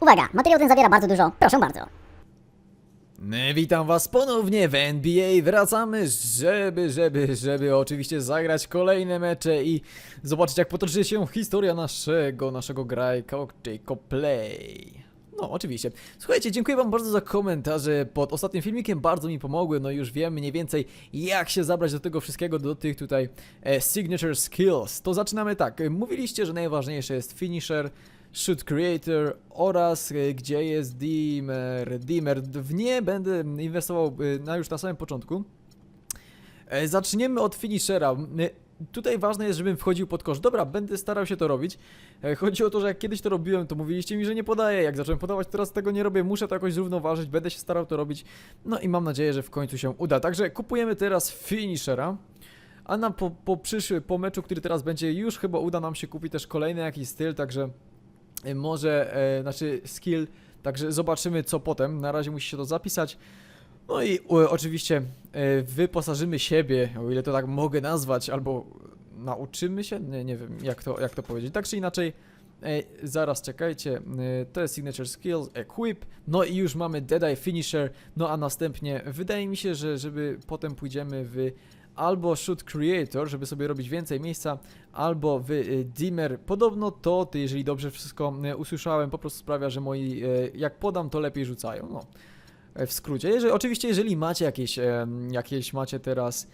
Uwaga, materiał ten zawiera bardzo dużo, proszę bardzo. E, Witam was ponownie w NBA. Wracamy, żeby, żeby, żeby oczywiście zagrać kolejne mecze i zobaczyć jak potoczy się historia naszego, naszego grajka Jacob Play. No, oczywiście. Słuchajcie, dziękuję wam bardzo za komentarze pod ostatnim filmikiem, bardzo mi pomogły, no już wiem mniej więcej jak się zabrać do tego wszystkiego, do tych tutaj e, signature skills. To zaczynamy tak, mówiliście, że najważniejsze jest finisher, Shoot Creator oraz e, gdzie jest Dimmer. Dimmer. W nie będę inwestował e, na już na samym początku. E, Zaczniemy od finishera. Tutaj ważne jest, żebym wchodził pod kosz. Dobra, będę starał się to robić. Chodzi o to, że jak kiedyś to robiłem, to mówiliście mi, że nie podaję. Jak zacząłem podawać, teraz tego nie robię. Muszę to jakoś zrównoważyć, będę się starał to robić. No i mam nadzieję, że w końcu się uda. Także kupujemy teraz finishera. A na po, po przyszły, po meczu, który teraz będzie, już chyba uda nam się kupić też kolejny jakiś styl, także może, e, znaczy skill, także zobaczymy co potem. Na razie musi się to zapisać. No i e, oczywiście e, wyposażymy siebie, o ile to tak mogę nazwać, albo nauczymy się, nie, nie wiem jak to, jak to powiedzieć. Tak czy inaczej, zaraz czekajcie, to jest Signature Skills, Equip, no i już mamy Dead Eye Finisher, no a następnie wydaje mi się, że żeby potem pójdziemy w albo Shoot Creator, żeby sobie robić więcej miejsca, albo w y, Dimmer. Podobno to, ty, jeżeli dobrze wszystko y, usłyszałem, po prostu sprawia, że moi, y, jak podam, to lepiej rzucają. No, e, w skrócie. Jeżeli, oczywiście, jeżeli macie jakieś, em, jakieś macie teraz,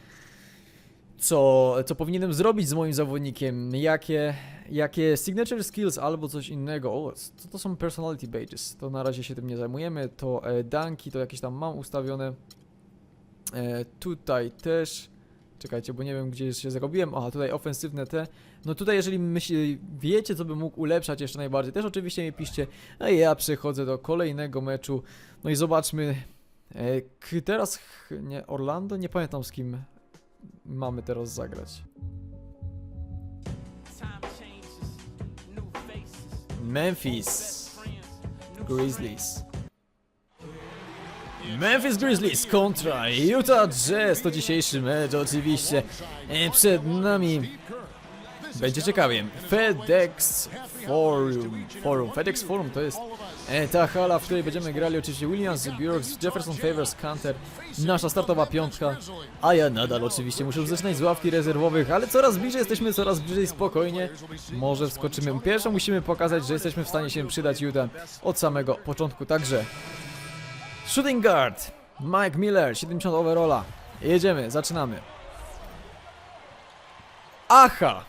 co, co powinienem zrobić z moim zawodnikiem, jakie, jakie signature skills albo coś innego. O, to, to są personality badges. To na razie się tym nie zajmujemy. To e, danki, to jakieś tam mam ustawione. E, tutaj też. Czekajcie, bo nie wiem gdzie się zarobiłem. Aha, tutaj ofensywne te. No tutaj jeżeli myśli, wiecie co bym mógł ulepszać jeszcze najbardziej, też oczywiście mi piszcie. A ja przechodzę do kolejnego meczu. No i zobaczmy. E, teraz nie Orlando, nie pamiętam z kim mamy teraz zagrać. Memphis Grizzlies. Memphis Grizzlies kontra Utah Jazz to dzisiejszy mecz oczywiście. E, Przed nami będzie ciekawie. FedEx Forum. Forum. FedEx Forum to jest e, ta hala, w której będziemy grali oczywiście Williams, Bjorks, Jefferson Favors, Canter, nasza startowa piątka, a ja nadal oczywiście muszę zaczynać z ławki rezerwowych, ale coraz bliżej jesteśmy, coraz bliżej spokojnie. Może wskoczymy. Pierwsze musimy pokazać, że jesteśmy w stanie się przydać Utah od samego początku, także Shooting guard Mike Miller, 70 overalla. Jedziemy, zaczynamy. Aha!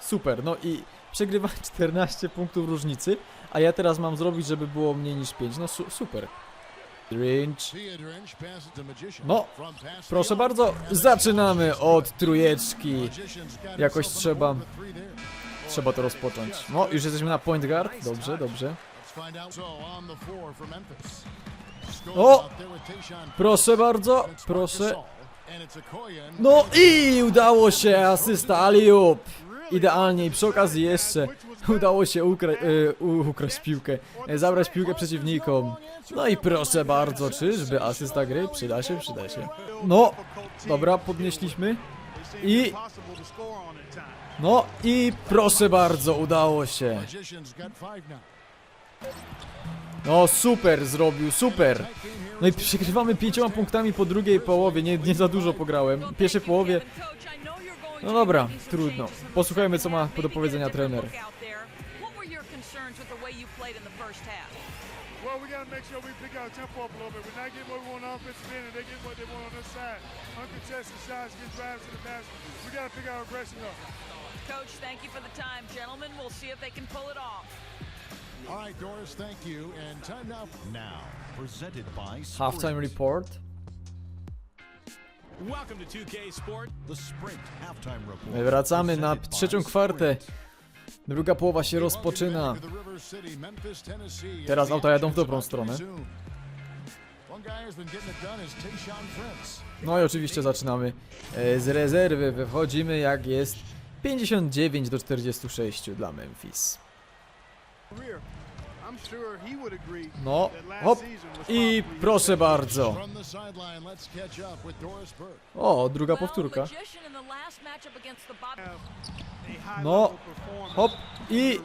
Super, no i przegrywa 14 punktów różnicy, a ja teraz mam zrobić, żeby było mniej niż 5. No su super. Drinch. No, proszę bardzo, zaczynamy od trójeczki. Jakoś trzeba, trzeba to rozpocząć. No, już jesteśmy na point guard. Dobrze, dobrze. O! Proszę bardzo, proszę. No i udało się, asysta Aliup. Idealnie i przy okazji jeszcze udało się ukra u- ukraść piłkę, e, zabrać piłkę przeciwnikom. No i proszę bardzo, czyżby asysta gry? Przyda się, przyda się. No, dobra, podnieśliśmy. I, no i proszę bardzo, udało się. No super zrobił, super. No i przegrywamy pięcioma punktami po drugiej połowie, nie, nie za dużo pograłem. W pierwszej połowie, no dobra, trudno. Posłuchajmy co ma do powiedzenia trener. Well, we got to make sure we pick our tempo up a little bit. We're not getting what we want on offensive end, and they get what they want on this side. Uncontested shots, get drives to the basket. We got to pick our aggression up. Coach, thank you for the time. Gentlemen, we'll see if they can pull it off. All right, Doris, thank you. And time now. Now, presented by Halftime report. Welcome to 2K Sport. The Sprint Halftime Report. My wracamy na trzecią kwartę. Druga połowa się rozpoczyna. Teraz auta jadą w dobrą stronę. No i oczywiście zaczynamy e, z rezerwy. Wychodzimy jak jest 59 do 46 dla Memphis. No, hop. i proszę bardzo. O, druga powtórka. Magician in the last matchup against the Bob- No, hop i...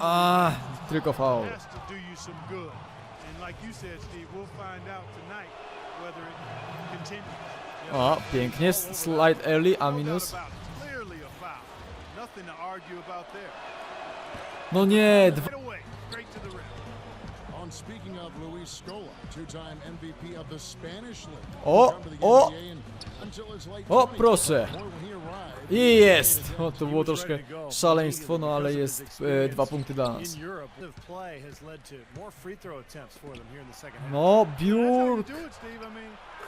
A, tylko faul. O, pięknie, slide early, a No minus. Nothing to argue about there. No nie, dwa... O, o. O, 20s, proszę. I jest! O, to było troszkę szaleństwo, no ale jest e, dwa punkty dla nas. No,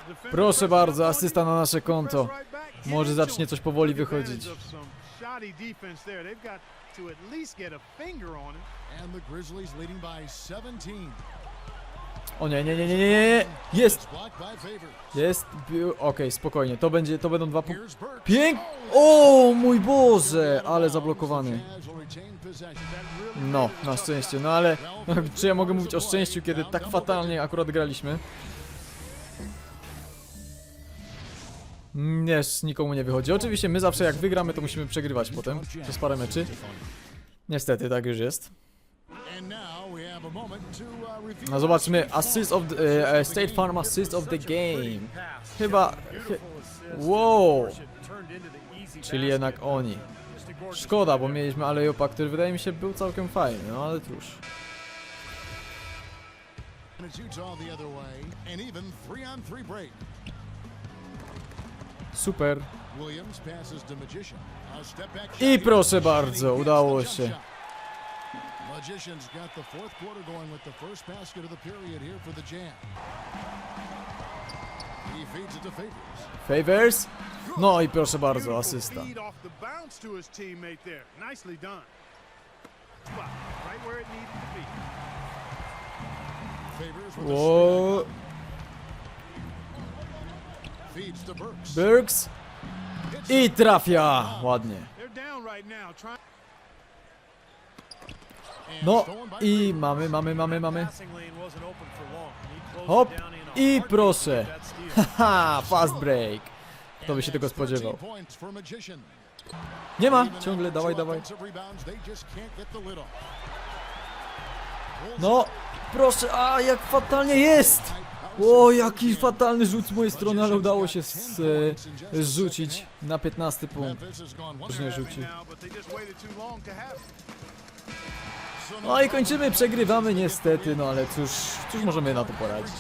defender Proszę bardzo, asysta na nasze konto. Może zacznie coś powoli wychodzić. To at least get a finger on him. and the Grizzlies leading by 17. O nie, nie, nie, nie, nie, nie, jest! Jest, okej, spokojnie, to będzie, to będą dwa punkty. Pięk... O mój Boże, ale zablokowany. No, na szczęście, no ale czy ja mogę mówić o szczęściu, kiedy tak fatalnie akurat graliśmy? Nie, nikomu nie wychodzi. Oczywiście my zawsze jak wygramy, to musimy przegrywać potem przez parę meczy. Niestety, tak już jest. Uh, No zobaczmy, assist of the, e, State Farm assist of the game. Chyba, chy, wow, czyli jednak oni. Szkoda, bo mieliśmy Alejopa, który wydaje mi się był całkiem fajny, no ale cóż. And it's Utah the other way, and even three on three break. Super. I proszę bardzo, udało się. Favors. No i proszę bardzo, asysta. feed Burks. I trafia. Ładnie. No i mamy, mamy, mamy, mamy. Hop. I proszę. Haha, fast break. Kto by się tego that's 13 spodziewał? Nie ma, ciągle, dawaj, dawaj. No, proszę, a jak fatalnie jest! O, jaki fatalny rzut z mojej strony, ale udało się z, e, zrzucić na 15 punkt. Memphis has gone one Już nie half. rzuci. now, but they just waited too long to have it. So No i kończymy, przegrywamy niestety, no ale cóż, cóż możemy na to poradzić.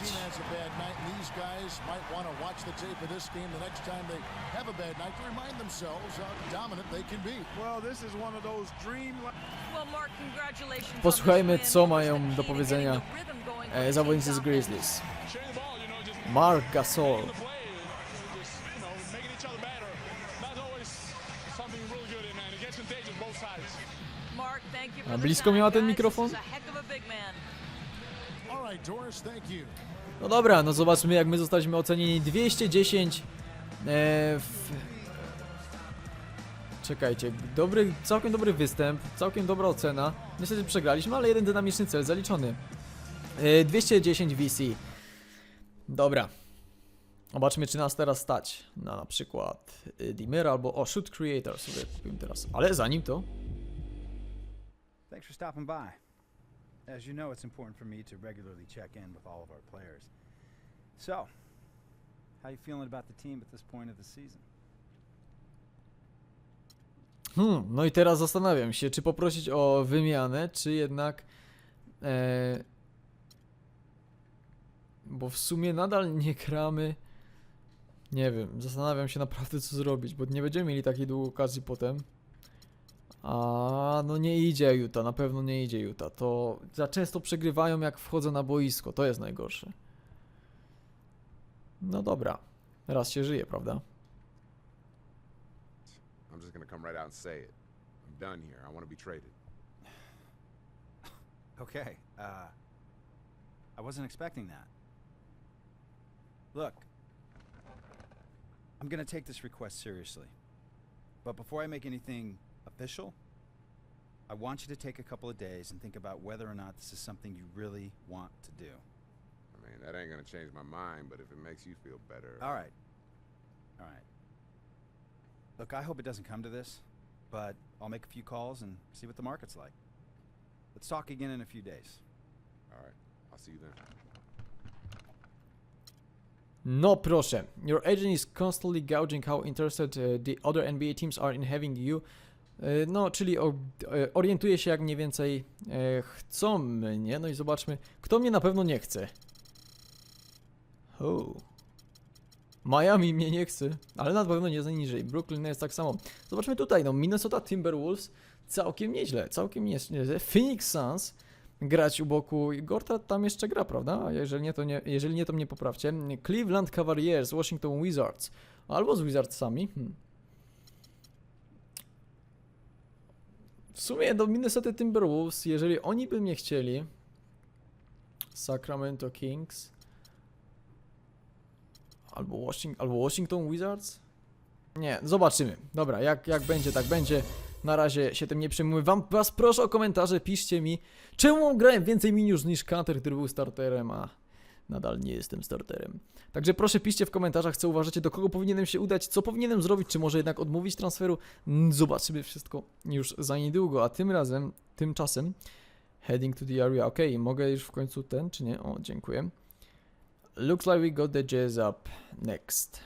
Posłuchajmy, co mają do powiedzenia e, zawodnicy z Grizzlies. Mark Gasol. A blisko miała ten mikrofon? No dobra, no zobaczmy jak my zostaliśmy ocenieni 210 e, w... Czekajcie, dobry, całkiem dobry występ, całkiem dobra ocena. Niestety przegraliśmy, ale jeden dynamiczny cel zaliczony. E, 210 VC. Dobra. Zobaczmy czy nas teraz stać na na przykład e, Dimmer albo o Shoot Creator sobie kupimy teraz. Ale zanim to, Thanks for stopping by. As you know, it's important for me to regularly check in with all of our players. So, how you feeling about the team at this point of the season? Hmm, no i teraz zastanawiam się, czy poprosić o wymianę, czy jednak. E, bo w sumie nadal nie gramy. Nie wiem, zastanawiam się naprawdę, co zrobić, bo nie będziemy mieli takiej długiej okazji potem. A no nie idzie Utah, na pewno nie idzie Utah. To za często przegrywają, jak wchodzę na boisko, to jest najgorsze. No dobra, raz się żyje, prawda? I'm just gonna come right out and say it. I'm done here. I want to be traded. Okay, uh, I wasn't expecting that. Look, I'm gonna take this request seriously. But before I make anything official, I want you to take a couple of days and think about whether or not this is something you really want to do. I mean, that ain't gonna change my mind, but if it makes you feel better. All right. All right. Look, I hope it doesn't come to this, but I'll make a few calls and see what the market's like. Let's talk again in a few days. All right. I'll see you then. No proszę. Your agent is constantly gouging how interested uh, the other NBA teams are in having you. E, No, czyli e, orientuje się jak mniej więcej e, chcą mnie. No i zobaczmy, kto mnie na pewno nie chce. Oh. Miami mnie nie chce, ale na pewno nie za niżej. Brooklyn jest tak samo. Zobaczmy tutaj, no Minnesota Timberwolves całkiem nieźle, całkiem nie- nieźle. Phoenix Suns grać u boku Gorta tam jeszcze gra, prawda? Jeżeli nie, to nie, jeżeli nie, to mnie poprawcie. Cleveland Cavaliers, Washington Wizards. Albo z Wizardsami. Hmm. W sumie do Minnesota Timberwolves, jeżeli oni by mnie chcieli. Sacramento Kings. Albo, albo Washington Wizards? Nie, zobaczymy. Dobra, jak, jak będzie, tak będzie. Na razie się tym nie przejmuję. Wam was proszę o komentarze, piszcie mi, czemu grałem więcej miniusz niż Counter, który był starterem, a nadal nie jestem starterem. Także proszę piszcie w komentarzach, co uważacie, do kogo powinienem się udać, co powinienem zrobić, czy może jednak odmówić transferu. Mm, Zobaczymy wszystko już za niedługo, a tym razem, tymczasem, heading to the area. Ok, mogę już w końcu ten, czy nie? O, dziękuję. Looks like we got the jazz up next.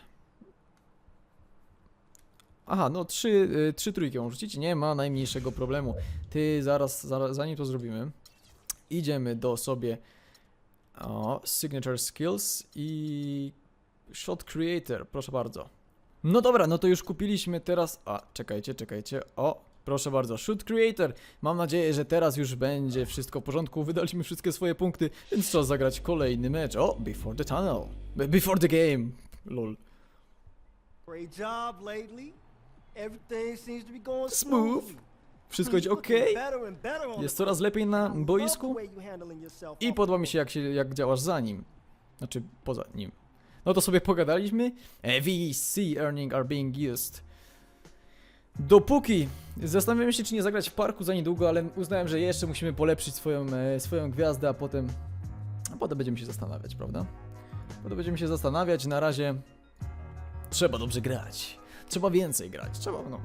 Aha, no trzy, y, trzy trójki ją rzucić, nie ma najmniejszego problemu. Ty, zaraz, zaraz, zanim to zrobimy, idziemy do sobie o, Signature Skills i Shot Creator, proszę bardzo. No dobra, no to już kupiliśmy teraz, a, czekajcie, czekajcie, o, proszę bardzo, Shoot Creator. Mam nadzieję, że teraz już będzie wszystko w porządku, wydaliśmy wszystkie swoje punkty, więc czas zagrać kolejny mecz. O, Before the Tunnel, Be- Before the Game, lol. Great job lately. Everything seems to be going Smooth. Wszystko idzie ok. Jest coraz lepiej na boisku i podoba mi się jak, się jak działasz za nim. Znaczy poza nim. No to sobie pogadaliśmy. E, VC earning are being used. Dopóki zastanawiamy się czy nie zagrać w parku za niedługo, ale uznałem, że jeszcze musimy polepszyć swoją, e, swoją gwiazdę, a potem a potem będziemy się zastanawiać, prawda? Potem będziemy się zastanawiać, na razie trzeba dobrze grać. Trzeba więcej grać. Trzeba, no.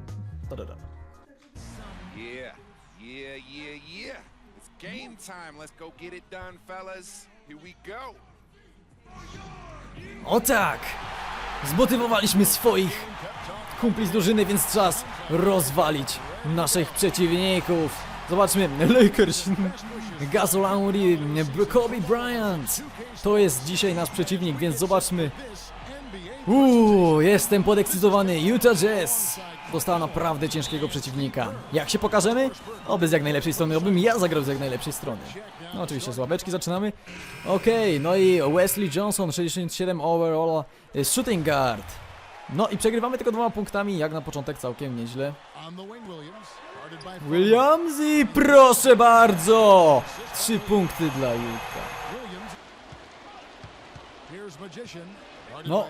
Yeah, yeah, yeah, yeah. It's game time. Let's go get it done, fellas. Here we go. O tak! Zmotywowaliśmy swoich kumpli z drużyny, więc czas rozwalić naszych przeciwników. Zobaczmy, Lakers, Gasol Lauri, Kobe Bryant. To jest dzisiaj nasz przeciwnik, więc zobaczmy. Uuu, jestem podekscytowany. Utah Jazz dostała naprawdę ciężkiego przeciwnika. Jak się pokażemy? Oby z jak najlepszej strony, obym ja zagrał z jak najlepszej strony. No oczywiście, z ławeczki zaczynamy. Okej, no i Wesley Johnson, 67 overall y, shooting guard. No i przegrywamy tylko dwoma punktami, jak na początek całkiem nieźle. Williams i proszę bardzo! Trzy punkty dla Utah. No.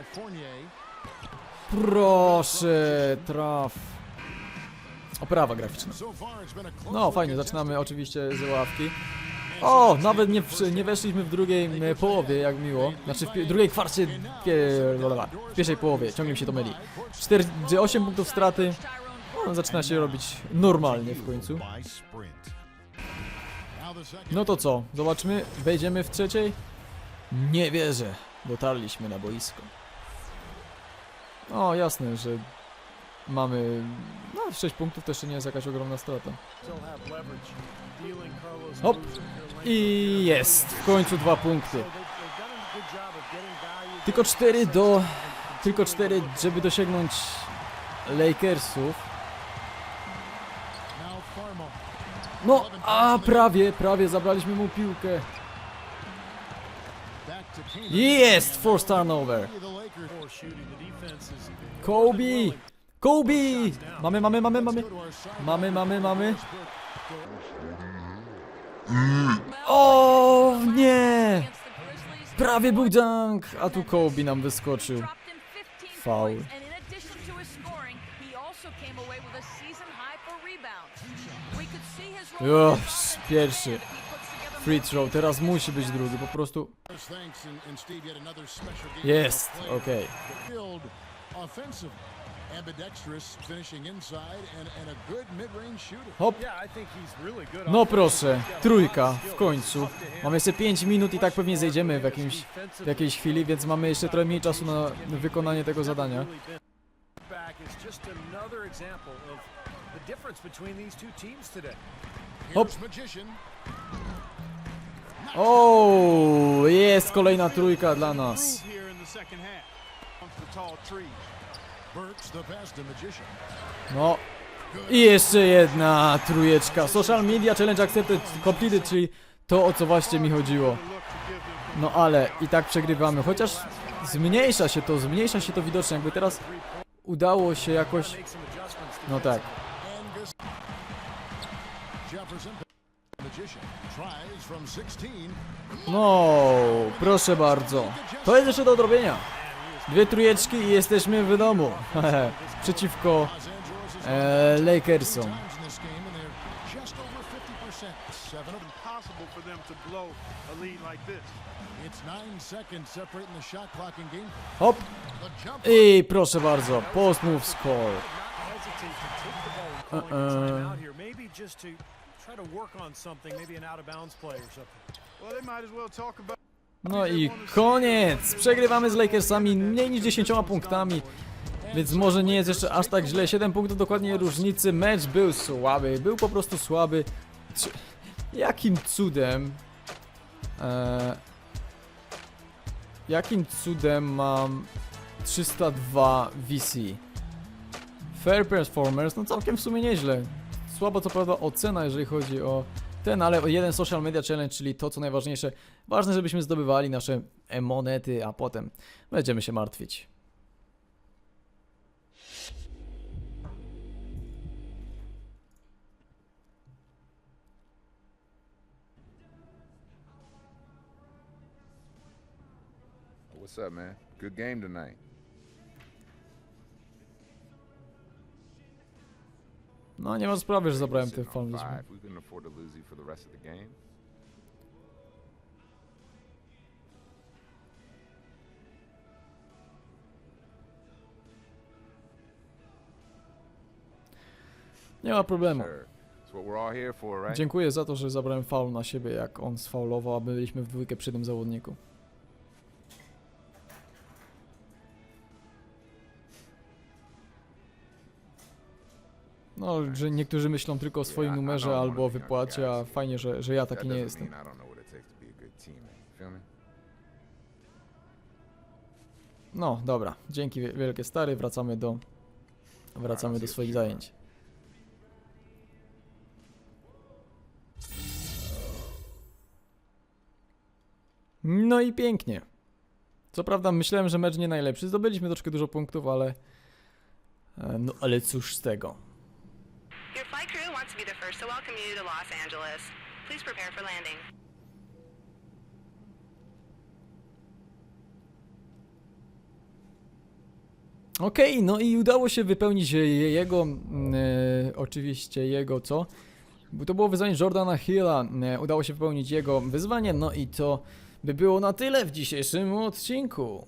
Proszę, traf. Oprawa graficzna. No fajnie, zaczynamy oczywiście z ławki. O, nawet nie, nie weszliśmy w drugiej e, połowie, jak miło. Znaczy w drugiej kwarcie, w pierwszej połowie, ciągle mi się to myli. 4, 8 punktów straty. No, zaczyna się robić normalnie w końcu. No to co, zobaczmy, wejdziemy w trzeciej? Nie wierzę, dotarliśmy na boisko. O, jasne, że mamy... No, 6 punktów to jeszcze nie jest jakaś ogromna strata. Hop. I jest, w końcu dwa punkty. Tylko cztery do... Tylko cztery, żeby dosięgnąć Lakersów. No, a prawie, prawie zabraliśmy mu piłkę. Jest, forced turnover. Kobe! Kobe! Mamy, mamy, mamy, mamy. Mamy, mamy, mamy. O nie! Prawie był dunk, a tu Kobe nam wyskoczył. dropped in 15 Foul. points, and in addition to his scoring, he also came away with a season high for rebounds. We could see his role Już, as a pierwszy. Free throw, teraz musi być drugi, po prostu jest, okej. Hop. No proszę, trójka w końcu. Mamy jeszcze 5 minut i tak pewnie zejdziemy w, jakimś, w jakiejś chwili, więc mamy jeszcze trochę mniej czasu na wykonanie tego zadania. Hop. O, jest kolejna trójka dla nas. No. I jeszcze jedna trójeczka. Social Media Challenge Accepted Completed, czyli to o co właśnie mi chodziło. No ale i tak przegrywamy, chociaż zmniejsza się to, zmniejsza się to widocznie, jakby teraz udało się jakoś... No tak. No, proszę bardzo. To jest jeszcze do odrobienia. Dwie trójeczki i jesteśmy w domu. Przeciwko e, Lakersom. times in this game, and they're just over 50%. Seven of them. impossible for them to blow a lead like this. It's nine seconds separating the shot clock and game. Hop. I proszę bardzo, post move score. hesitate to take the ball and call a timeout here. Maybe just to try to work on something, maybe an out of bounds play or something. Well, they might as well talk about No i koniec! Przegrywamy z Lakersami mniej niż 10 punktami. Więc może nie jest jeszcze aż tak źle. 7 punktów dokładnie różnicy. Mecz był słaby. Był po prostu słaby. Czy- Jakim cudem... E, jakim cudem mam 302 VC? Fair performance, no całkiem w sumie nieźle. Słabo co prawda ocena, jeżeli chodzi o ten, ale jeden social media challenge, czyli to co najważniejsze. Ważne, żebyśmy zdobywali nasze monety, a potem będziemy się martwić. What's up, man? Good game tonight. No nie ma sprawy, że zabrałem ten fan. Nie ma problemu. Dziękuję za to, że zabrałem faul na siebie, jak on sfaulował, a byliśmy w dwójkę przy tym zawodniku. No, że niektórzy myślą tylko o swoim numerze I'm albo o wypłacie, a fajnie, że, że ja taki nie jestem. No, dobra. Dzięki wie- wielkie stary, wracamy do wracamy do swoich zajęć. No i pięknie. Co prawda myślałem, że mecz nie najlepszy. Zdobyliśmy troszkę dużo punktów, ale e, no ale cóż z tego. To be the first to welcome you to Los Angeles. Please prepare for landing. Okej, no i udało się wypełnić je- jego, e, oczywiście jego co? To było wyzwanie Jordana Hilla, e, udało się wypełnić jego wyzwanie, no i to by było na tyle w dzisiejszym odcinku.